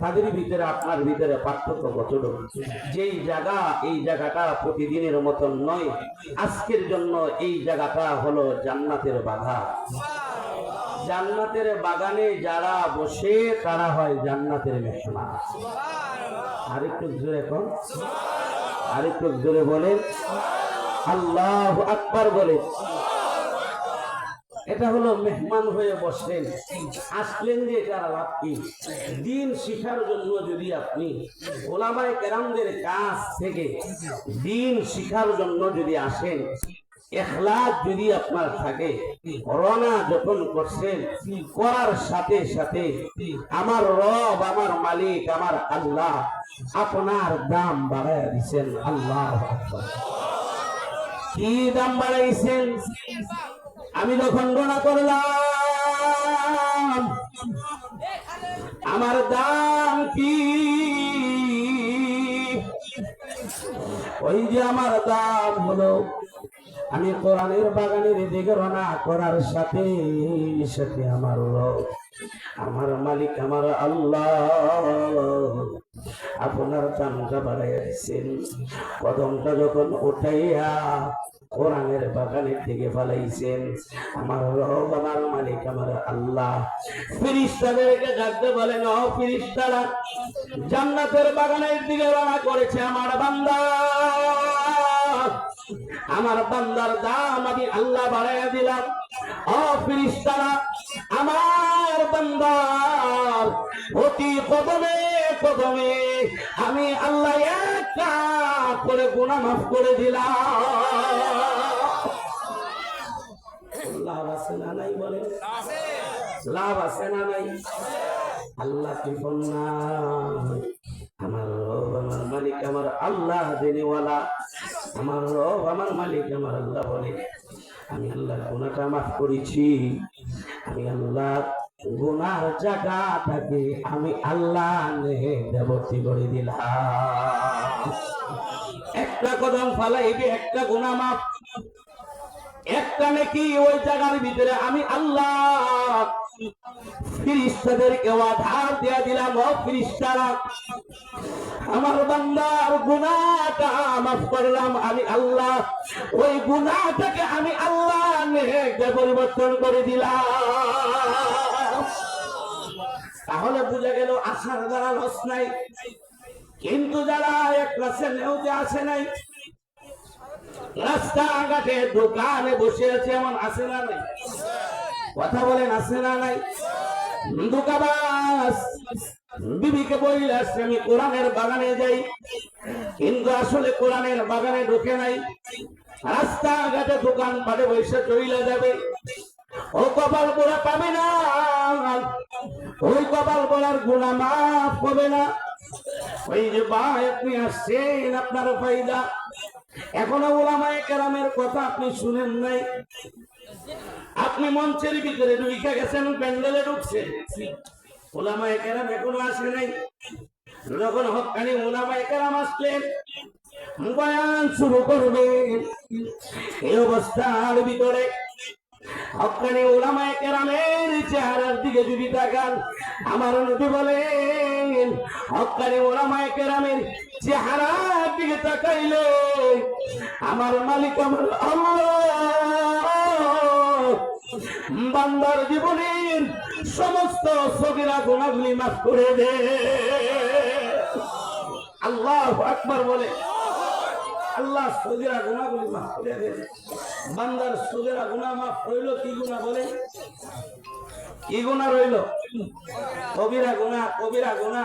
তাদের ভিতরে আপনার ভিতরে পার্থক্য কতটুকু? যেই জায়গা, এই জায়গাটা প্রতিদিনের মতন নয়। আজকের জন্য এই জায়গাটা হলো জান্নাতের বাধা জান্নাতের বাগানে যারা বসে, তারা হয় জান্নাতের মেহমান। আরেকটু জোরে কোন। আরেকটু জোরে বলেন। আল্লাহ আকবার বলে এটা হলো মেহমান হয়ে বসলেন আসলেন যে এটার লাভ কি? দিন শিখার জন্য যদি আপনি ওলামায় কেরামদের কাছ থেকে দিন শিখার জন্য যদি আসেন এখলাস যদি আপনার থাকে, রওনা যখন করছেন, করার সাথে সাথে আমার রব, আমার মালিক, আমার আল্লাহ আপনার দাম বাড়ায় দিচ্ছেন আল্লাহ কি দাম বাড়াইছেন? আমি যখন গোনা করলাম। আমার দাম কি? ওই যে আমার দাম হলো, আমি কোরআনের বাগানের দিকে রওনা করার সাথে সাথে আমার রব আমার মালিক আমার আল্লাহ। আপনার দামটা বাড়াইয়া দিচ্ছেন কদমটা যখন উঠাইয়া কোরআনের বাগানের থেকে ফালাইছেন, আমার রব, আমার মালিক, আমার আল্লাহ। ফিরিস্তাদেরকে ডাকতে বলেন ও ফিরিস্তারা, জান্নাতের বাগানের দিকে রওনা করেছে আমার বান্দা। আমার বান্দার দাম আমি আল্লাহ বাড়াইয়া দিলাম। ও ফিরিস্তারা আমার বান্দার অতি কদমে কদমে আমি আল্লাহ একটা করে গুণা মাফ করে দিলাম। নাই বলে লাভ আছে না নাই? আল্লাহ না আমার রব, আমার মালিক, আমার আল্লাহ দিনেওয়ালা আমার রব, আমার মালিক, আমার আল্লাহ বলে, আমি আল্লাহ গুণাটা মাফ করেছি। আমি আল্লাহ গুনার জায়গাটাকে আমি আল্লাহ দেবতী করে দিলাম। একটা কদম ফালাইবে, একটা গুণা মাফ। একটা নাকি ওই জায়গার ভিতরে আমি আল্লাহ আমার বান্দার গুনাহটা মাফ করলাম, আমি আল্লাহ। ওই গুনাহটাকে আমি আল্লাহ পরিবর্তন করে দিলাম। তাহলে বুঝা গেল আশার দ্বারা লস নাই। কিন্তু যারা এক ক্লাসে নেওতে আসে নাই, রাস্তাঘাটে দোকানে বসে আছে এমন আসে না নাই। কথা বলেন, আছে না নাই? বিবিকে বললে আমি কোরআনের বাগানে যাই। কিন্তু আসলে কোরআনের বাগানে ঢুকে নাই। রাস্তাঘাটে দোকান পাটে বসে চইলে যাবে। ও কপাল পোড়া পাবে না। ওই কপাল পোড়ার গুণা মাফ হবে না। ওই যে ভাই আপনি আসছেন আপনার ফায়দা। এখনও ওলামায়ে কেরামের কথা আপনি শুনেন নাই। আপনি মঞ্চের ভিতরে ঢুকে গেছেন? প্যান্ডেলে ঢুকছেন ওলামায়ে কেরাম এখনও আসে নাই। যখন হকানি ওলামায়ে কেরাম আসলেন বয়ান শুরু করবেন এই অবস্থার ভিতরে হকানি চেহারার দিকে যদি তাকান, আমার নবী বলেন, হকানি ওলামায়ে কেরামের চেহারার দিকে তাকাইলে আমার মালিক আমার আল্লাহ। বান্দার জীবনের সমস্ত সগিরা গুণাগুলি মাফ করে দে। আল্লাহ আকবার বলে, আল্লাহ সগিরা গুণাগুলি মাফ করে দে। বান্দার সগিরা গুণা মাফ হইল কি গুণা বলে? কি গুণা রইল? কবিরা গুণা কবিরা গুণা।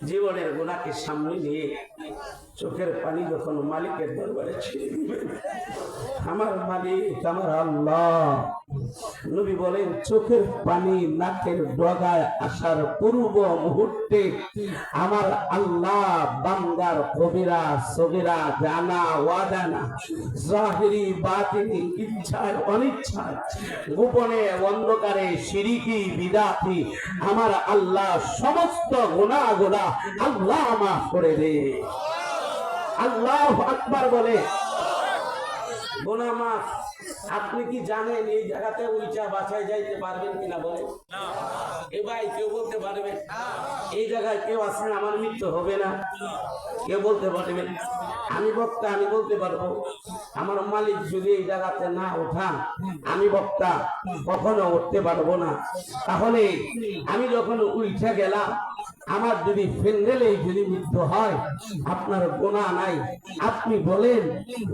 জীবনের গুণাকে সামনে নিয়ে চোখের পানি যখন মালিকের দরবারে ছেড়ে দিবেন আমার মালিক, আমার আল্লাহ। নবী বলেন, চোখের পানি নাকের ডগায় আসার পূর্ব মুহূর্তে আমার আল্লাহ বান্দার কবিরা, সগিরা, জানা, ওয়াদানা, জাহিরি, বাতিনি, ইচ্ছায়, অনিচ্ছায়, গোপনে, অন্ধকারে, সিরিকি, বিদাতি, আমার আল্লাহ সমস্ত গুণা গুণা আল্লাহ মাফ করে দে। আল্লাহ আকবার বলে গোনা মাফ আপনি কি জানেন এই জায়গাতে উইচা বাছাই যাইতে পারবেন কিনা বলে এ ভাই কেউ বলতে পারবে? এই জায়গায় কেউ আসেন আমার মৃত্যু হবে না। কেউ বলতে পারবেন আমি বক্তা আমি বলতে পারব। আমার মালিক যদি এই জায়গাতে না ওঠা আমি বক্তা কখনো উঠতে পারব না। তাহলে আমি যখন উঠে গেলাম আমার যদি ফেন্ডেলে যদি মৃত্যু হয়, আপনার গোনা নাই। আপনি বলেন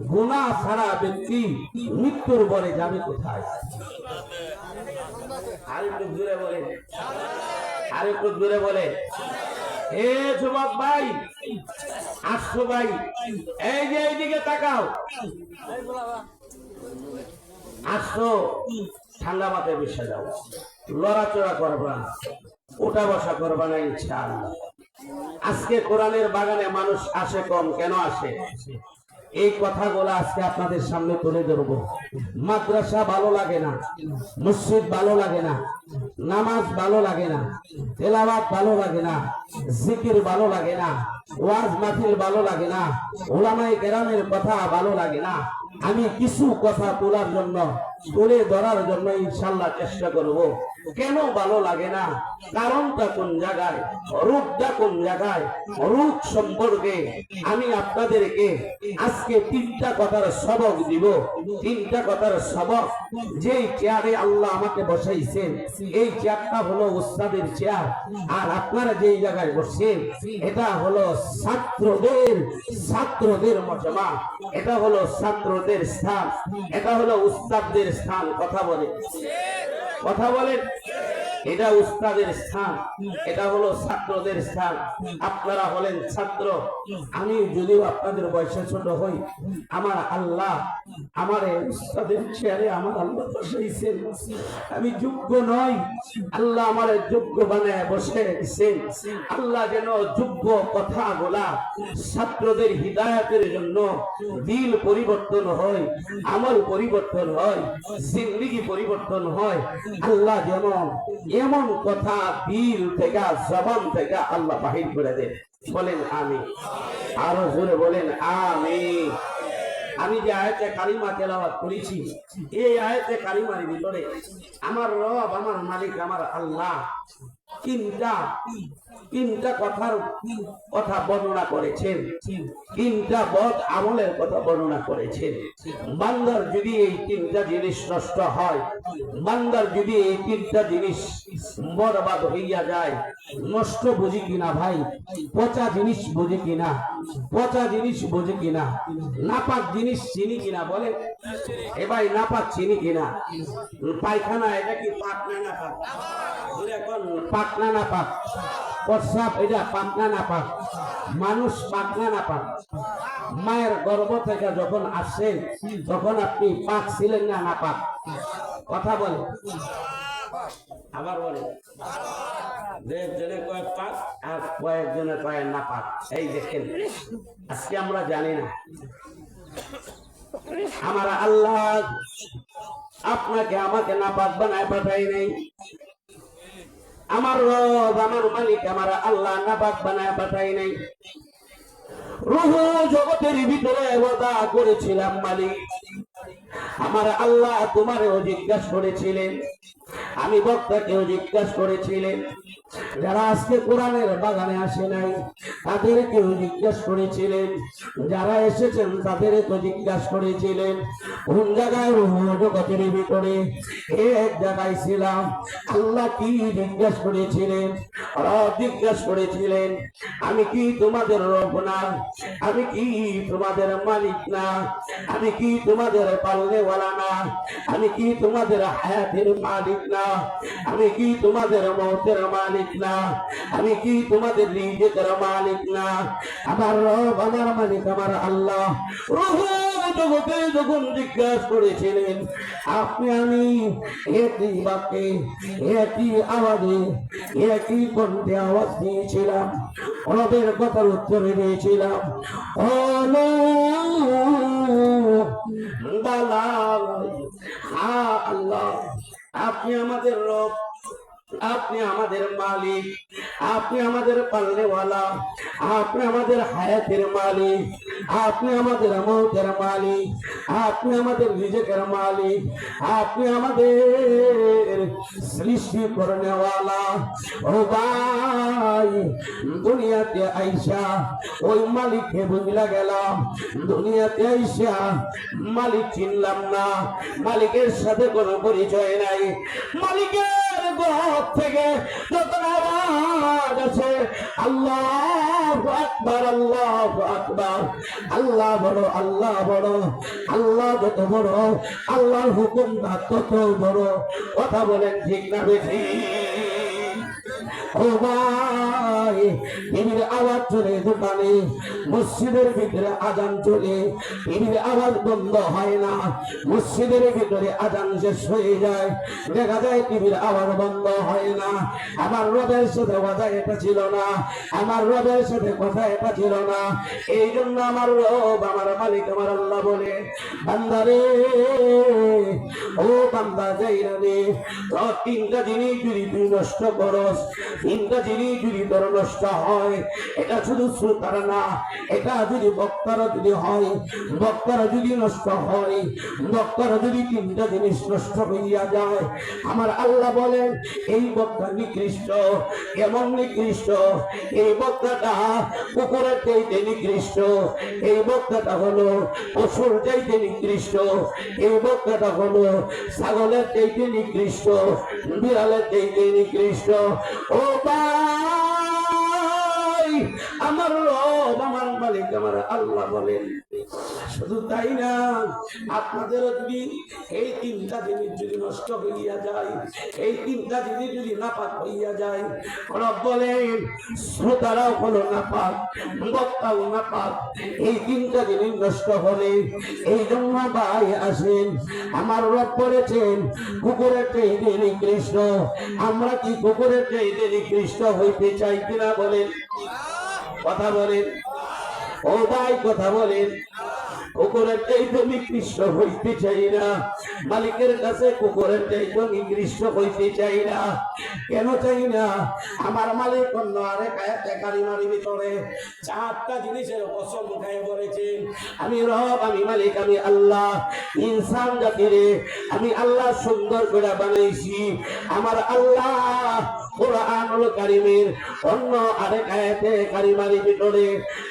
গোনা ছাড়া ব্যক্তি মৃত্যুর পরে যাবে কোথায়? দূরে বলে আর দূরে বলে এ যুবক ভাই, আসছো ভাই, এই যে এইদিকে তাকাও। আসছো, ঠান্ডা মাথায় বসে যাও। লড়াচড়া করবা। না ওটা বসা করবা না ইনশাআল্লাহ। আজকে কোরআনের বাগানে মানুষ আসে কম, কেন আসে? এই কথাগুলো আজকে আপনাদের সামনে তুলে ধরবো। মাদ্রাসা ভালো লাগে না, মসজিদ ভালো লাগে না নামাজ ভালো লাগে না, তেলাওয়াত ভালো লাগে না, জিকির ভালো লাগে না, ওয়াজ মাহফিল ভালো লাগে না ওলামায়ে কেরামের কথা ভালো লাগে না। আমি কিছু কথা তোলার জন্য, তুলে ধরার জন্য ইনশাল্লাহ চেষ্টা করব। কেন ভালো লাগে না? কারণটা কোন জায়গায়? রূপটা কোন জায়গায়? রূপ সম্পর্কে আমি আপনাদেরকে আজকে তিনটা কথার সবক দিব। তিনটা কথার সবক, যেই চেয়ারে আল্লাহ আমাকে বসাইছেন, এই চেয়ারটা হলো উস্তাদের চেয়ার আর আপনারা যেই জায়গায় বসছেন, এটা হলো ছাত্রদের ছাত্রদের মজমা এটা হলো ছাত্রদের স্থান। এটা হলো উস্তাদদের স্থান, কথা বলে। কথা বলেন। এটা উস্তাদের স্থান, এটা হলো ছাত্রদের স্থান। আপনারা হলেন ছাত্র। আমি যদিও আপনাদের বয়সে ছোট হই, আমার আল্লাহ আমার উস্তাদের চেয়ারে আমার আল্লাহ বসাইছেন। আমি যোগ্য নই, আল্লাহ আমার যোগ্য বানায় বসে দিচ্ছেন আল্লাহ যেন যোগ্য কথা বলা ছাত্রদের হৃদায়তের জন্য দিল পরিবর্তন হয়, আমল পরিবর্তন হয়, জিন্দিগি পরিবর্তন হয়। আল্লাহ যেন এমন কথা দিল থেকে, জবান থেকে আল্লাহ বাহির করে দেন। বলেন আমি। আরও জোরে বলেন, আমি। আমি যে আয়তে কালিমা তেলাওয়াত করেছি, এই আয়তে কালিমার ভিতরে আমার রব, আমার মালিক, আমার আল্লাহ তিনটা তিনটা কথার কথা বর্ণনা করেছেন। তিনটা বদ আমলের কথা বর্ণনা করেছেন। বান্দার যদি এই তিনটা জিনিস নষ্ট হয়, বান্দার যদি এই তিনটা জিনিস বরবাদ হইয়া যায়, নষ্ট বুঝি কিনা ভাই? পচা জিনিস বুঝি কিনা? পচা জিনিস বুঝি কিনা? নাপাক জিনিস চিনি কিনা বলে এ ভাই নাপাক চিনি কিনা? পায়খানা এটা কি পাক না পাক এখন পাক না পাক প্রস্রাব এটা পাক না না মানুষ পাক না না মায়ের গর্ভ থেকে যখন আসছেন তখন আপনি পাক ছিলেন না না পাক কথা বলে। আবার বলে। আর কয়েকজনে কয় না পাক এই দেখেন আমরা জানি না। আমার আল্লাহ আপনাকে আমাকে না পাক বানায় পাঠাই নাই। আমার রব, আমার মালিক, আমার আল্লাহ না পাক বানায় পাঠাই নাই। রুহ জগতের ভিতরে ওদা করেছিলাম মালিক। আমার আল্লাহ তোমারও জিজ্ঞাসা করেছিলেন আমি বক্তাকেও জিজ্ঞাসা করেছিলেন, যারা আজকে কোরআনের বাগানে আসে নাই, তাদেরকেও জিজ্ঞাসা করেছিলেন, যারা এসেছেন তাদেরকেও জিজ্ঞাসা করেছিলেন, কোন জায়গায় জগতের ভিতরে? এক জায়গায় ছিলাম, আল্লাহ কি জিজ্ঞাসা করেছিলেন? জিজ্ঞাসা করেছিলেন, আমি কি তোমাদের রব না? আমি কি তোমাদের মালিক না? আমি কি তোমাদের পালনেওয়ালা না? আমি কি তোমাদের হায়াতের মালিক না? না আমি কি তোমাদের মতের মালিক না? আমি কি তোমাদের রিজেকের মালিক না? আমার রব, আমার মালিক, আমার আল্লাহ জগতে যখন জিজ্ঞাসা করেছিলেন, আপনি আমি একই বাক্যে, একই আওয়াজে, একই কণ্ঠে আওয়াজ দিয়েছিলাম কথার উত্তরে দিয়েছিলাম? আপনি আমাদের মালিক আপনি আমাদের পাল্লেওয়ালা আপনি আমাদের হায়াতের মালিক। আপনি আমাদের মৌতের মালিক আপনি আমাদের রিজেকের মালিক আপনি আমাদের সৃষ্টি করনেওয়ালা ও ভাই, দুনিয়াতে আইসা ওই মালিককে বুঝলা গেলাম। দুনিয়াতে আইসা মালিক চিনলাম না। মালিকের সাথে কোনো পরিচয় নাই। মালিকের ঘর থেকে যত আওয়াজ আছে আল্লাহ আকবার আল্লাহ আকবার। আল্লাহ বড় আল্লাহ বড়। আল্লাহ যত বড়, আল্লাহর হুকুম না তত বড়। কথা বলেন ঠিক না বেশি ও ভাই টিভির আওয়াজ চলে দোকানে মসজিদের ভিতরে আজান চলে। টিভির আওয়াজ বন্ধ হয় না। মসজিদের ভিতরে আজান শেষ হয়ে যায়। দেখা যায় টিভির আওয়াজ বন্ধ হয় না। আমার রবের সাথে কথা এটা ছিল না। আমার রবের সাথে কথা এটা ছিল না। এই জন্য আমার রব, আমার মালিক, আমার আল্লাহ বলে বান্দারে ও বান্দা যাই রে তিনটা জিনিস যদি তুই নষ্ট করস তিনটা জিনিস যদি তোর নষ্ট হয়, এটা শুধু শ্রোতার না, এটা যদি বক্তার যদি হয়, বক্তার যদি নষ্ট হয়, বক্তার যদি তিনটা জিনিস নষ্ট হইয়া যায়, আমার আল্লাহ বলেন, এই বক্তা নিকৃষ্ট, কেমন নিকৃষ্ট? এই বক্তাটা কুকুরের চাইতে নিকৃষ্ট, এই বক্তাটা হলো পশুর চাইতে নিকৃষ্ট, এই বক্তাটা হলো ছাগলের চাইতে নিকৃষ্ট, বিড়ালের চাইতে নিকৃষ্ট। ও ভাই আমার রব, আমার মালিক, আমার আল্লাহ বলেন। শুধু তাই না, আপনাদেরও যদি এই তিনটা জিনিস যদি নষ্ট হইয়া যায়, এই তিনটা জিনিস যদি নাপাক হইয়া যায়, রব বলেন, শ্রোতারাও হলো নাপাক, বক্তাও নাপাক। এই তিনটা জিনিস নষ্ট হলে এই জন্য ভাই আসেন, আমার রব করেছেন কুকুরের চাইতে নিকৃষ্ট। আমরা কি কুকুরের চাইতে নিকৃষ্ট হইতে চাই কিনা বলেন? কথা বলেন। ও ভাই, কথা বলেন। কুকুরের চাইতে নিকৃষ্ট হইতে চাই না। মালিকের কাছে কুকুরের চাইতে নিকৃষ্ট হইতে চাই না। কেন চাই না? আমার মালিক অন্য আরেক কারিমারি ভিতরে চারটা জিনিসের কসম উঠায় বলেছেন। আমি রব, আমি মালিক, আমি আল্লাহ। ইনসান জাতিরে, আমি আল্লাহ সুন্দর করে বানাইছি। আমার আল্লাহ কোরআনুল কারিমের অন্য আরেক আয়াতে কারিমারি ভিতরে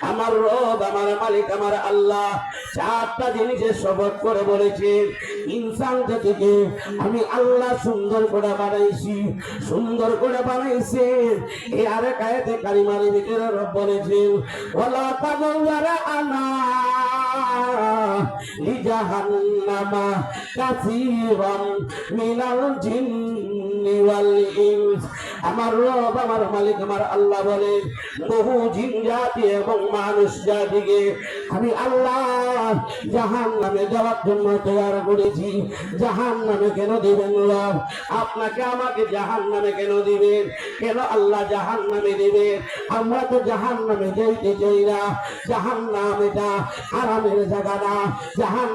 আমার রব, আমার মালিক, আমার আল্লাহ চারটা জিনিসের শপথ করে বলেছেন ইনসান জাতিকে আমি আল্লাহ সুন্দর করে বানাইছি, সুন্দর করে বানাইছেন এই আরেক আয়াতে কারিমারি ভিতরে রব বলেছেন ওলা তাগওয়ারা আনা লিজাহান্নামা আমার রব, আমার মালিক, আমার আল্লাহ বলেন বহু জিন জাতি এবং মানুষ জাতিকে আমি আল্লাহ জাহান নামে জন্য করেছি। জাহান নামে কেন দিবেন রব? আপনাকে আমাকে জাহান নামে কেন দিবেন? কেন আল্লাহ জাহান নামে দিবেন? আমরা তো জাহান নামে যাইতে চাই না। জাহান নাম এটা আরামের জায়গা না। জাহান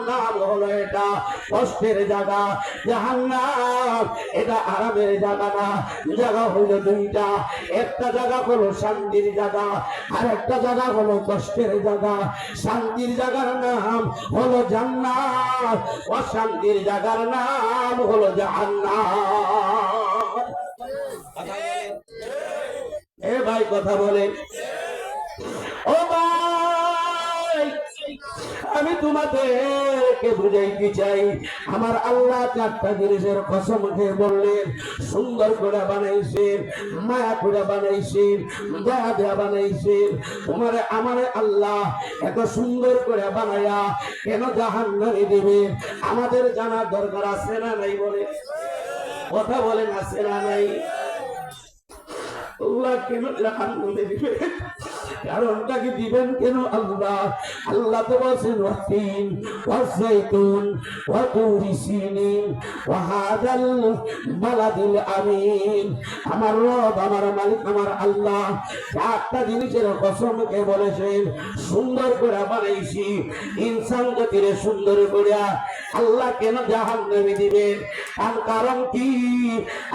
হলো এটা কষ্টের জায়গা। জাহান এটা আরামের জায়গা না। জায়গা হলো দুইটা। একটা জায়গা হলো শান্তির জায়গা, আর একটা জায়গা হলো কষ্টের জায়গা। শান্তির জায়গার নাম হলো জান্নাত, অশান্তির জায়গার নাম হলো জাহান্নাম। এ ভাই, কথা বলেন। আমি তোমাদেরকে বুঝাইতে চাই। আমার আল্লাহ চারটা জিনিসের কসম খেয়ে বললেন, সুন্দর করে বানাইছেন, মায়া করে বানাইছেন, দয়া দেয়া বানাইছেন। তোমার আমার আল্লাহ এত সুন্দর করে বানায়া কেন জাহান নামে দেবে আমাদের জানার দরকার আছে না নাই বলে? কথা বলেন, আছে না নাই? কেন জাহান্নামে দিবে দিবেন কেন আল্লাহ? আল্লাহ তো বলছেন ওয়াতিন ওয়াজাইতুন আমিন। আমার রব, আমার মালিক, আমার আল্লাহ চারটা জিনিসের বলেছেন, সুন্দর করে বানাইছি। ইনসান জাতিরে সুন্দর করে আল্লাহ কেন জাহান্নামে দিবেন? তার কারণ কি?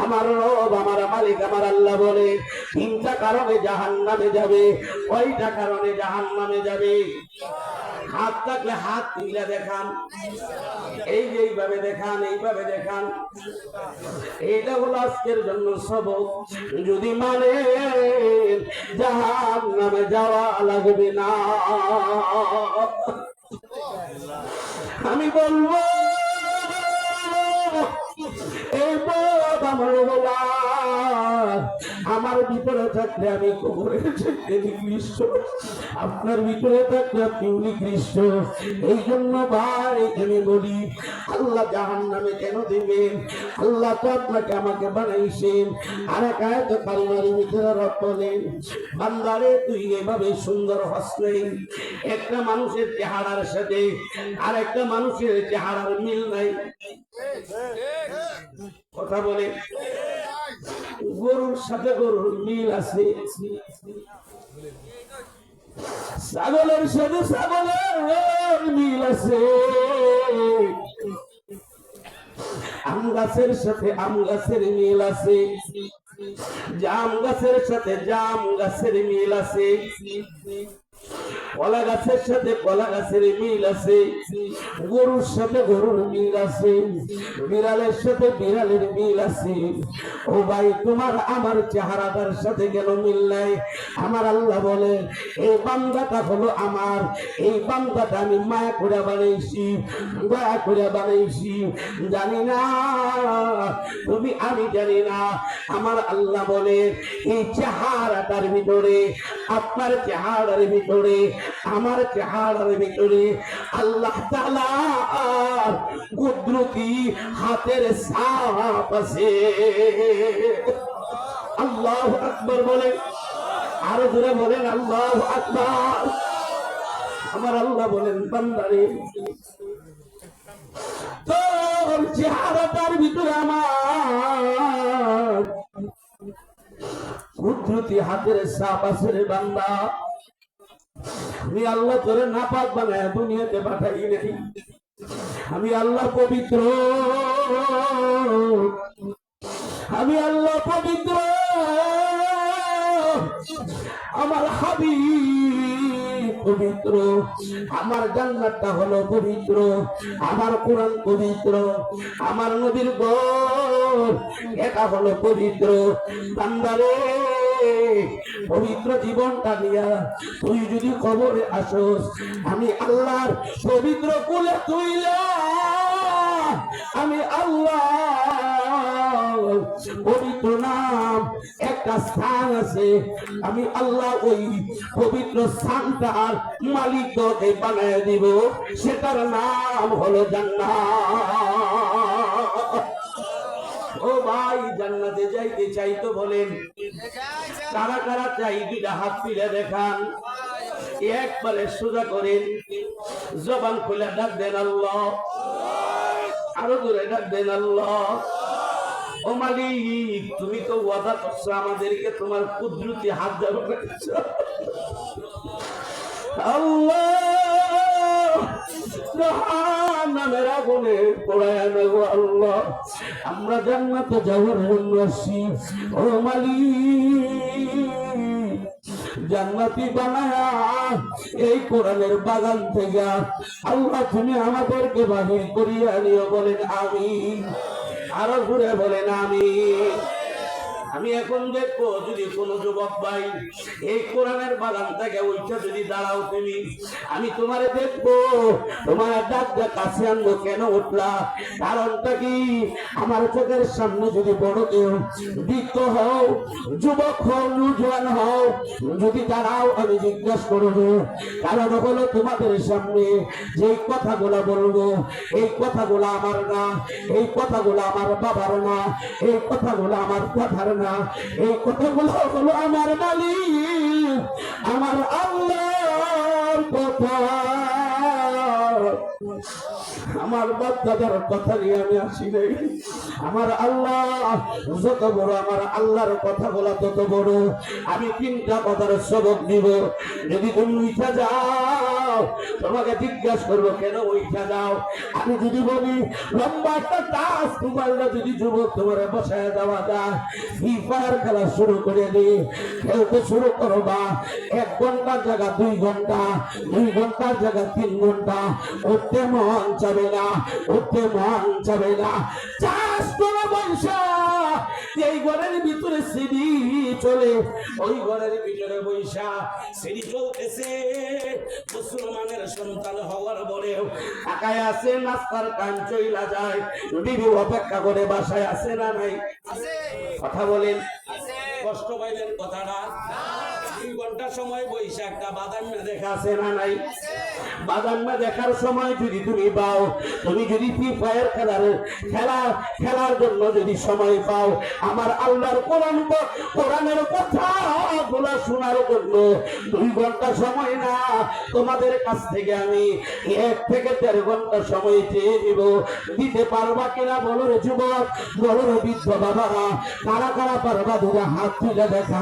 আমার রব, আমার মালিক, আমার আল্লাহ বলে, তিনটা কারণে জাহান নামে যাবে। কয়টা কারণে জাহান নামে যাবে। হাত থাকলে হাত তুলে দেখান। এই যে এইভাবে দেখান এইভাবে দেখান। এইটা হলো আজকের জন্য সবক। যদি মানে জাহান নামে যাওয়া লাগবে না। আমি বলব এই পথ আমার। আমার ভিতরে থাকলে আমি আপনার ভিতরে থাকলে আপনি নিকৃষ্ট। এই জন্য ভাই বলি, আল্লাহ জাহান নামে কেন দিবেন? আল্লাহ তো আপনাকে আমাকে বানাইছেন। আর এক বান্দারে, তুই এভাবে সুন্দর হস্তে একটা মানুষের চেহারার সাথে আর একটা মানুষের চেহারার মিল নাই। কথা বলে। গরুর সাথে গরুর মিল আছে। ছাগলের সাথে ছাগলের মিল আছে। আম গাছের সাথে আম গাছের মিল আছে। জাম গাছের সাথে জাম গাছের মিল আছে। কলা গাছের সাথে কলা গাছের মিল আছে, গরুর সাথে গরুর মিল আছে, বিড়ালের সাথে বিড়ালের মিল আছে। ও ভাই, তোমার আমার চেহারাটার সাথে কেন মিল নাই? আমার আল্লাহ বলে, এই বান্দাটা হলো আমার, এই বান্দাটা আমি মায়া করে বানাইছি, দয়া করে বানাইছি। জানি না, তুমি, আমি জানি না। আমার আল্লাহ বলে, এই চেহারাটার ভিতরে, আপনার চেহারার ভিতরে আমার চেহারার ভিতরে আল্লাহ তাআলা কুদরতি হাতের সাপ আছে। আল্লাহ আকবর বলে আরও জোরে বলেন, আল্লাহ আকবর। আমার আল্লাহ বলেন, বান্দারে, তোর চেহারাটার ভিতরে আমার কুদরতি হাতের সাপ আছে বান্দা। আমি আল্লাহ তোরে নাপাক বানায় দুনিয়াতে পাঠাই নাই। আমি আল্লাহ পবিত্র। আমি আল্লাহ পবিত্র। আমার হাবি পবিত্র। আমার জান্নাতটা হলো পবিত্র। আমার কোরআন পবিত্র। আমার নবীর গর এটা হলো পবিত্র। বান্দারে পবিত্র জীবনটা নিয়া তুই যদি খবরে আসোস, আমি আল্লাহর পবিত্র কুলে তুইলা। আমি আল্লাহ পবিত্র নাম একটা স্থান আছে। আমি আল্লাহ ওই পবিত্র স্থানটার মালিক বানায় দিব। সেটার নাম হলো জান্নাত। ও ভাই, জান্নাতে যাইতে চাই তো বলেন। কারা কারা চাই দুইটা হাত তুলে দেখান। একবারে সোজা করেন। জবান খুলে ডাক দেন আল্লাহ। আরও দূরে ডাক দেন আল্লাহ। ও মালিক, তুমি তো ওয়াদা করছ, আমাদেরকে তোমার কুদরতি হাত দেবো আল্লাহ! আমরা জান্নাতে যাওয়ার জন্য আসি। ও মালিক, জান্নাতি বানায়া এই কোরআনের বাগান থেকে আল্লাহ তুমি আমাদেরকে বাহির করিয়া নিও বলেন আমি আরও ঘুরে বলেন আমি আমি এখন দেখব যদি কোনো যুবক ভাই এই কোরআনের বাগান থেকে ওইটা যদি দাঁড়াও তুমি, আমি তোমারে দেখব, তোমার ডাকটা কাছে আনব কেন উঠলা? কারণটা কি? আমার চোখের সামনে যদি বড় কেউ বৃদ্ধ হও, যুবক হও নজওয়ান হও, যদি দাঁড়াও, আমি জিজ্ঞাসা করব, কারণ হলো তোমাদের সামনে যে কথাগুলো বলব, এই কথাগুলো আমার না, এই কথাগুলো আমার বাবার না, এই কথাগুলো আমার কথার না। এই কথাগুলো হলো আমার মালিক, আমার আল্লাহর কথা। আমার বাচ্চাদের কথা নিয়ে আমি আসি নাই। আমার আল্লাহ, যত বড় আমার আল্লাহর কথা বলা তত বড়। আমি তিনটা কথার সবক দিব যদি তুমি উঠা যাও তোমাকে জিজ্ঞাসা করব, কেন উঠা যাও আমি যদি বলি, লম্বা একটা তাস, তোমার যদি যুবক তোমার বসায় দেওয়া যায়। ফ্রি ফায়ার খেলা শুরু করে দি, খেলতে শুরু করবা এক ঘণ্টার জায়গা, দুই ঘণ্টা, দুই ঘণ্টার জায়গা, তিন ঘণ্টা। উঠতে মন চাবে না, উঠতে মন চাবে না। চাষ করে বৈশা এই ঘরের ভিতরে সিঁড়ি চলে ওই ঘরের ভিতরে বৈশা সিঁড়ি চলতেছে। মুসলমানের সন্তান হওয়ার বলেও টাকায় আছে নাস্তার কান চইলা যায়। বিবি অপেক্ষা করে বাসায় আছে না নাই? কথা বলেন। কষ্ট পাইলেন কথাটা। দুই ঘণ্টা সময় বৈশা একটা বাদাম দেখা আছে না নাই? বাদাম দেখার সময় যদি তুমি পাও, তুমি যদি ফ্রি ফায়ার খেলার, খেলা, খেলার জন্য যদি সময় পাও, আমার আল্লাহর কোরআন কোরআনের কথা শোনার জন্য দুই ঘণ্টা সময় না। তোমাদের কাছ থেকে আমি এক থেকে দেড় ঘণ্টা সময় চেয়ে দিব দিতে পারবা কিনা বলো রে যুবক, বলো রে বৃদ্ধ বাবারা, কারা কারা পারবা দুরা হাত তুলে দেখা